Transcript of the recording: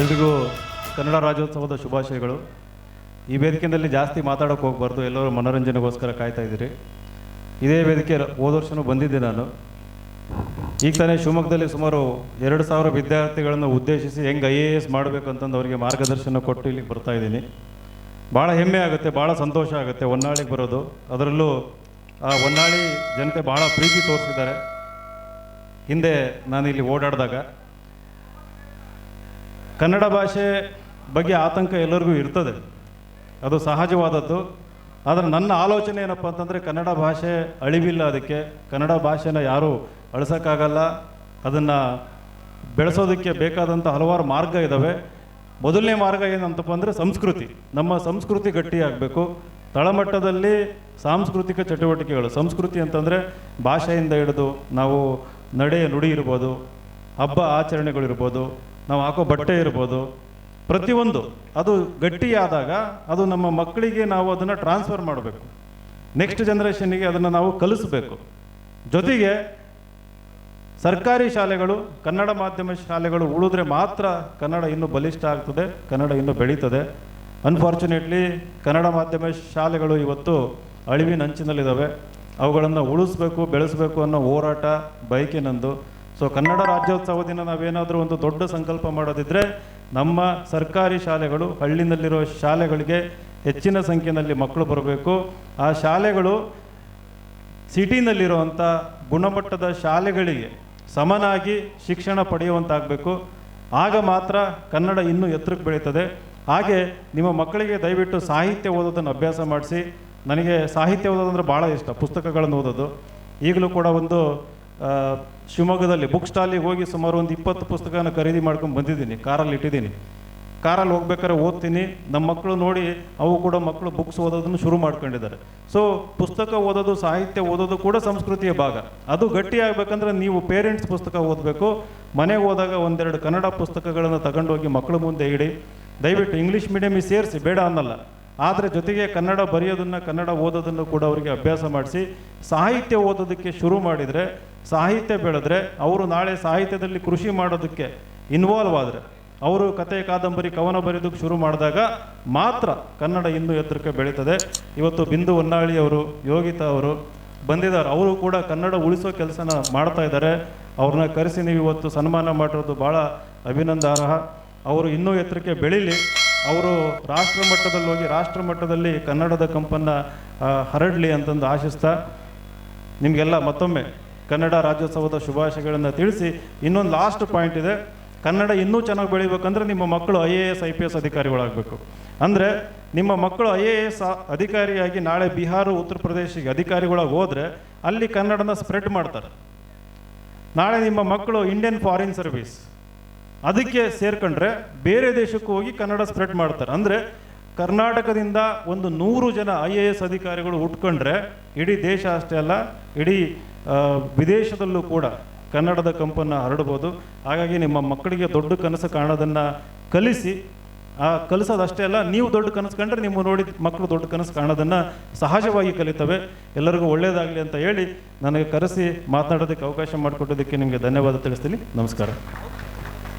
ಎಲ್ರಿಗೂ ಕನ್ನಡ ರಾಜ್ಯೋತ್ಸವದ ಶುಭಾಶಯಗಳು. ಈ ವೇದಿಕೆಯಲ್ಲಿ ಜಾಸ್ತಿ ಮಾತಾಡೋಕೆ ಹೋಗ್ಬಾರ್ದು, ಎಲ್ಲರೂ ಮನೋರಂಜನೆಗೋಸ್ಕರ ಕಾಯ್ತಾ ಇದ್ದೀರಿ. ಇದೇ ವೇದಿಕೆ ಹೋದ ವರ್ಷನೂ ಬಂದಿದ್ದೆ ನಾನು. ಈಗ ತಾನೇ ಶಿವಮೊಗ್ಗದಲ್ಲಿ ಸುಮಾರು ಎರಡು ಸಾವಿರ ವಿದ್ಯಾರ್ಥಿಗಳನ್ನು ಉದ್ದೇಶಿಸಿ ಹೆಂಗೆ ಐ ಎ ಎಸ್ ಮಾಡಬೇಕು ಅಂತಂದು ಅವರಿಗೆ ಮಾರ್ಗದರ್ಶನ ಕೊಟ್ಟು ಇಲ್ಲಿಗೆ ಬರ್ತಾ ಇದ್ದೀನಿ. ಭಾಳ ಹೆಮ್ಮೆ ಆಗುತ್ತೆ ಭಾಳ ಸಂತೋಷ ಆಗುತ್ತೆ ಹೊನ್ನಾಳಿಗೆ ಬರೋದು. ಅದರಲ್ಲೂ ಆ ಹೊನ್ನಾಳಿ ಜನತೆ ಭಾಳ ಪ್ರೀತಿ ತೋರಿಸಿದ್ದಾರೆ. ಹಿಂದೆ ನಾನು ಇಲ್ಲಿ ಓಡಾಡಿದಾಗ ಕನ್ನಡ ಭಾಷೆ ಬಗ್ಗೆ ಆತಂಕ ಎಲ್ಲರಿಗೂ ಇರ್ತದೆ. ಅದು ಸಹಜವಾದದ್ದು. ಆದರೆ ನನ್ನ ಆಲೋಚನೆ ಏನಪ್ಪ ಅಂತಂದರೆ ಕನ್ನಡ ಭಾಷೆ ಅಳಿವಿಲ್ಲ ಅದಕ್ಕೆ. ಕನ್ನಡ ಭಾಷೆನ ಯಾರೂ ಅಳಿಸೋಕ್ಕಾಗಲ್ಲ. ಅದನ್ನು ಬೆಳೆಸೋದಕ್ಕೆ ಬೇಕಾದಂಥ ಹಲವಾರು ಮಾರ್ಗ ಇದ್ದಾವೆ ಮೊದಲನೇ ಮಾರ್ಗ ಏನಂತಪ್ಪ ಅಂದರೆ ಸಂಸ್ಕೃತಿ. ನಮ್ಮ ಸಂಸ್ಕೃತಿ ಗಟ್ಟಿಯಾಗಬೇಕು. ತಳಮಟ್ಟದಲ್ಲಿ ಸಾಂಸ್ಕೃತಿಕ ಚಟುವಟಿಕೆಗಳು. ಸಂಸ್ಕೃತಿ ಅಂತಂದರೆ ಭಾಷೆಯಿಂದ ಹಿಡಿದು ನಾವು ನಡೆ ನುಡಿ ಇರ್ಬೋದು, ಹಬ್ಬ ಆಚರಣೆಗಳಿರ್ಬೋದು ನಾವು ಹಾಕೋ ಬಟ್ಟೆ ಇರ್ಬೋದು. ಪ್ರತಿಯೊಂದು. ಅದು ಗಟ್ಟಿಯಾದಾಗ ಅದು ನಮ್ಮ ಮಕ್ಕಳಿಗೆ ನಾವು ಅದನ್ನು ಟ್ರಾನ್ಸ್ಫರ್ ಮಾಡಬೇಕು. ನೆಕ್ಸ್ಟ್ ಜನ್ರೇಷನ್ನಿಗೆ ಅದನ್ನು ನಾವು ಕಲಿಸ್ಬೇಕು. ಜೊತೆಗೆ ಸರ್ಕಾರಿ ಶಾಲೆಗಳು, ಕನ್ನಡ ಮಾಧ್ಯಮ ಶಾಲೆಗಳು ಉಳಿದ್ರೆ ಮಾತ್ರ ಕನ್ನಡ ಇನ್ನೂ ಬಲಿಷ್ಠ ಆಗ್ತದೆ, ಕನ್ನಡ ಇನ್ನೂ ಬೆಳೀತದೆ. ಅನ್ಫಾರ್ಚುನೇಟ್ಲಿ ಕನ್ನಡ ಮಾಧ್ಯಮ ಶಾಲೆಗಳು ಇವತ್ತು ಅಳಿವಿನ ಅಂಚಿನಲ್ಲಿದ್ದಾವೆ. ಅವುಗಳನ್ನು ಉಳಿಸ್ಬೇಕು, ಬೆಳೆಸಬೇಕು ಅನ್ನೋ ಹೋರಾಟ ಬಯಕೆನಂದು ಸೊ ಕನ್ನಡ ರಾಜ್ಯೋತ್ಸವ ದಿನ ನಾವೇನಾದರೂ ಒಂದು ದೊಡ್ಡ ಸಂಕಲ್ಪ ಮಾಡೋದಿದ್ರೆ, ನಮ್ಮ ಸರ್ಕಾರಿ ಶಾಲೆಗಳು, ಹಳ್ಳಿನಲ್ಲಿರೋ ಶಾಲೆಗಳಿಗೆ ಹೆಚ್ಚಿನ ಸಂಖ್ಯೆಯಲ್ಲಿ ಮಕ್ಕಳು ಬರಬೇಕು. ಆ ಶಾಲೆಗಳು ಸಿಟಿನಲ್ಲಿರುವಂಥ ಗುಣಮಟ್ಟದ ಶಾಲೆಗಳಿಗೆ ಸಮನಾಗಿ ಶಿಕ್ಷಣ ಪಡೆಯುವಂತಾಗಬೇಕು. ಆಗ ಮಾತ್ರ ಕನ್ನಡ ಇನ್ನೂ ಎತ್ತರಕ್ಕೆ ಬೆಳೀತದೆ. ಹಾಗೆ ನಿಮ್ಮ ಮಕ್ಕಳಿಗೆ ದಯವಿಟ್ಟು ಸಾಹಿತ್ಯ ಓದೋದನ್ನು ಅಭ್ಯಾಸ ಮಾಡಿಸಿ. ನನಗೆ ಸಾಹಿತ್ಯ ಓದೋದಂದ್ರೆ ಭಾಳ ಇಷ್ಟ, ಪುಸ್ತಕಗಳನ್ನು ಓದೋದು. ಈಗಲೂ ಕೂಡ ಒಂದು ಶಿವಮೊಗ್ಗದಲ್ಲಿ ಬುಕ್ ಸ್ಟಾಲಿಗೆ ಹೋಗಿ ಸುಮಾರು ಒಂದು ಇಪ್ಪತ್ತು ಪುಸ್ತಕನ ಖರೀದಿ ಮಾಡ್ಕೊಂಡು ಬಂದಿದ್ದೀನಿ, ಕಾರಲ್ಲಿ ಇಟ್ಟಿದ್ದೀನಿ. ಕಾರಲ್ಲಿ ಹೋಗ್ಬೇಕಾದ್ರೆ ಓದ್ತೀನಿ. ನಮ್ಮ ಮಕ್ಕಳು ನೋಡಿ ಅವು ಕೂಡ ಮಕ್ಕಳು ಬುಕ್ಸ್ ಓದೋದನ್ನು ಶುರು ಮಾಡ್ಕೊಂಡಿದ್ದಾರೆ. ಸೊ ಪುಸ್ತಕ ಓದೋದು, ಸಾಹಿತ್ಯ ಓದೋದು ಕೂಡ ಸಂಸ್ಕೃತಿಯ ಭಾಗ. ಅದು ಗಟ್ಟಿ ಆಗ್ಬೇಕಂದ್ರೆ ನೀವು ಪೇರೆಂಟ್ಸ್ ಪುಸ್ತಕ ಓದಬೇಕು. ಮನೆಗೆ ಹೋದಾಗ ಒಂದೆರಡು ಕನ್ನಡ ಪುಸ್ತಕಗಳನ್ನು ತಗೊಂಡೋಗಿ ಮಕ್ಕಳ ಮುಂದೆ ಇಡಿ. ದಯವಿಟ್ಟು ಇಂಗ್ಲೀಷ್ ಮೀಡಿಯಮಿಗೆ ಸೇರಿಸಿ, ಬೇಡ ಅನ್ನಲ್ಲ. ಆದರೆ ಜೊತೆಗೆ ಕನ್ನಡ ಬರೆಯೋದನ್ನು, ಕನ್ನಡ ಓದೋದನ್ನು ಕೂಡ ಅವರಿಗೆ ಅಭ್ಯಾಸ ಮಾಡಿಸಿ. ಸಾಹಿತ್ಯ ಓದೋದಕ್ಕೆ ಶುರು ಮಾಡಿದರೆ, ಸಾಹಿತ್ಯ ಬೆಳೆದ್ರೆ, ಅವರು ನಾಳೆ ಸಾಹಿತ್ಯದಲ್ಲಿ ಕೃಷಿ ಮಾಡೋದಕ್ಕೆ ಇನ್ವಾಲ್ವ್ ಆದರೆ ಅವರು ಕತೆ ಕಾದಂಬರಿ ಕವನ ಬರೆಯೋದಕ್ಕೆ ಶುರು ಮಾಡಿದಾಗ ಮಾತ್ರ ಕನ್ನಡ ಇಂದು ಎತ್ತರಕ್ಕೆ ಬೆಳೀತದೆ. ಇವತ್ತು ಬಿಂದು ಹೊನ್ನಾಳಿ ಅವರು, ಯೋಗಿತಾ ಅವರು ಬಂದಿದ್ದಾರೆ. ಅವರು ಕೂಡ ಕನ್ನಡ ಉಳಿಸೋ ಕೆಲಸನ ಮಾಡ್ತಾ ಇದ್ದಾರೆ. ಅವ್ರನ್ನ ಕರೆಸಿ ನೀವು ಇವತ್ತು ಸನ್ಮಾನ ಮಾಡಿರೋದು ಭಾಳ ಅಭಿನಂದಾರ್ಹ ಅವರು ಇನ್ನೂ ಎತ್ತರಕ್ಕೆ ಬೆಳೀಲಿ. ಅವರು ರಾಷ್ಟ್ರ ಮಟ್ಟದಲ್ಲಿ ಹೋಗಿ ರಾಷ್ಟ್ರ ಮಟ್ಟದಲ್ಲಿ ಕನ್ನಡದ ಕಂಪನ್ನು ಹರಡಲಿ ಅಂತಂದು ಆಶಿಸ್ತಾ. ನಿಮಗೆಲ್ಲ ಮತ್ತೊಮ್ಮೆ ಕನ್ನಡ ರಾಜ್ಯೋತ್ಸವದ ಶುಭಾಶಯಗಳನ್ನು ತಿಳಿಸಿ ಇನ್ನೊಂದು ಲಾಸ್ಟ್ ಪಾಯಿಂಟ್ ಇದೆ. ಕನ್ನಡ ಇನ್ನೂ ಚೆನ್ನಾಗಿ ಬೆಳಿಬೇಕಂದ್ರೆ ನಿಮ್ಮ ಮಕ್ಕಳು I A S, I P S ಅಧಿಕಾರಿಗಳಾಗಬೇಕು. ಅಂದರೆ ನಿಮ್ಮ ಮಕ್ಕಳು ಐ ಎ ಎಸ್ ಅಧಿಕಾರಿಯಾಗಿ ನಾಳೆ ಬಿಹಾರ, ಉತ್ತರ ಪ್ರದೇಶಕ್ಕೆ ಅಧಿಕಾರಿಗಳಾಗಿ ಹೋದರೆ ಅಲ್ಲಿ ಕನ್ನಡನ ಸ್ಪ್ರೆಡ್ ಮಾಡ್ತಾರೆ. ನಾಳೆ ನಿಮ್ಮ ಮಕ್ಕಳು ಇಂಡಿಯನ್ ಫಾರಿನ್ ಸರ್ವಿಸ್, ಅದಕ್ಕೆ ಸೇರ್ಕೊಂಡ್ರೆ ಬೇರೆ ದೇಶಕ್ಕೂ ಹೋಗಿ ಕನ್ನಡ ಸ್ಪ್ರೆಡ್ ಮಾಡ್ತಾರೆ. ಅಂದರೆ ಕರ್ನಾಟಕದಿಂದ ಒಂದು ನೂರು ಜನ ಐ ಎ ಎಸ್ ಅಧಿಕಾರಿಗಳು ಹುಟ್ಕೊಂಡ್ರೆ ಇಡೀ ದೇಶ ಅಷ್ಟೇ ಅಲ್ಲ, ಇಡೀ ವಿದೇಶದಲ್ಲೂ ಕೂಡ ಕನ್ನಡದ ಕಂಪನ್ನು ಹರಡ್ಬೋದು. ಹಾಗಾಗಿ ನಿಮ್ಮ ಮಕ್ಕಳಿಗೆ ದೊಡ್ಡ ಕನಸು ಕಾಣೋದನ್ನು ಕಲಿಸಿ, ಆ ಕಲಿಸೋದಷ್ಟೇ ಅಲ್ಲ, ನೀವು ದೊಡ್ಡ ಕನಸು ಕಂಡ್ರೆ ನಿಮ್ಮ ನೋಡಿ ಮಕ್ಕಳು ದೊಡ್ಡ ಕನಸು ಕಾಣೋದನ್ನು ಸಹಜವಾಗಿ ಕಲಿತವೆ. ಎಲ್ಲರಿಗೂ ಒಳ್ಳೆಯದಾಗಲಿ ಅಂತ ಹೇಳಿ ನನಗೆ ಕರೆಸಿ ಮಾತನಾಡೋದಕ್ಕೆ ಅವಕಾಶ ಮಾಡಿಕೊಟ್ಟಿದ್ದಕ್ಕೆ ನಿಮಗೆ ಧನ್ಯವಾದ ತಿಳಿಸ್ತೀನಿ. ನಮಸ್ಕಾರ.